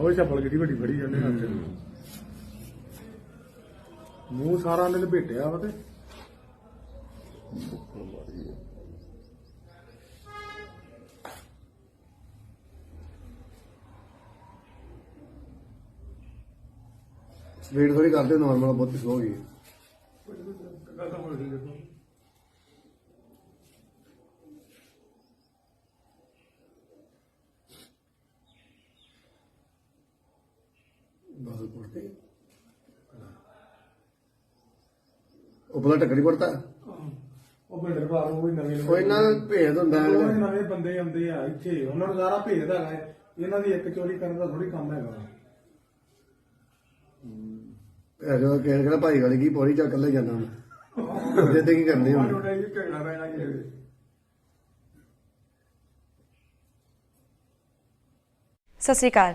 ਉਹ ਚੱਪਲ ਕਿੱਡੀ ਵੱਡੀ ਫੜੀ ਜਾਂਦੇ ਹੱਥ 'ਚ। ਮੂੰਹ ਸਾਰਾ ਨੇ ਲਪੇਟਿਆ ਵਾ ਤੇ। ਸਪੀਡ ਥੋੜੀ ਕਰਦੇ ਨਾਰਮਲ ਬਹੁਤ ਸਲੋ ਗਈ। ਬਸ ਪੁੱਟੇ ਉਹ ਬਲਾ ਟੱਕਰੀ ਉਹ ਬਿਲਡਰ ਬਾਹਰ ਉਹ ਵੀ ਨਵੇਂ ਕੋਈ ਨਾ ਭੇਦ ਹੁੰਦਾ ਉਹ ਹੈ। ਨਵੇਂ ਬੰਦੇ ਆਉਂਦੇ ਆ ਇੱਥੇ। ਉਹਨਾਂ ਨੂੰ ਸਾਰਾ ਭੇਦ ਹੈਗਾ ਹੈ। ਇਹਨਾਂ ਦੀ ਇੱਕ ਚੋਰੀ ਕਰਨ ਦਾ ਥੋੜੀ ਕੰਮ ਹੈਗਾ। ਵਾ। ਕਹਿ ਕਿਹੜਾ ਭਾਈ ਵਾਲੀ ਕੀ ਪੌੜੀ ਚੱਕ ਲੈ ਜਾਂਦਾ ਹੁਣ। ਜਿੱਦੇ ਕੀ ਕਰਨੇ ਹੁਣ? ਉਹਨਾਂ ਨੂੰ ਪੈਣਾ ਦੇ। ਸਤਿ ਸ਼੍ਰੀ ਅਕਾਲ।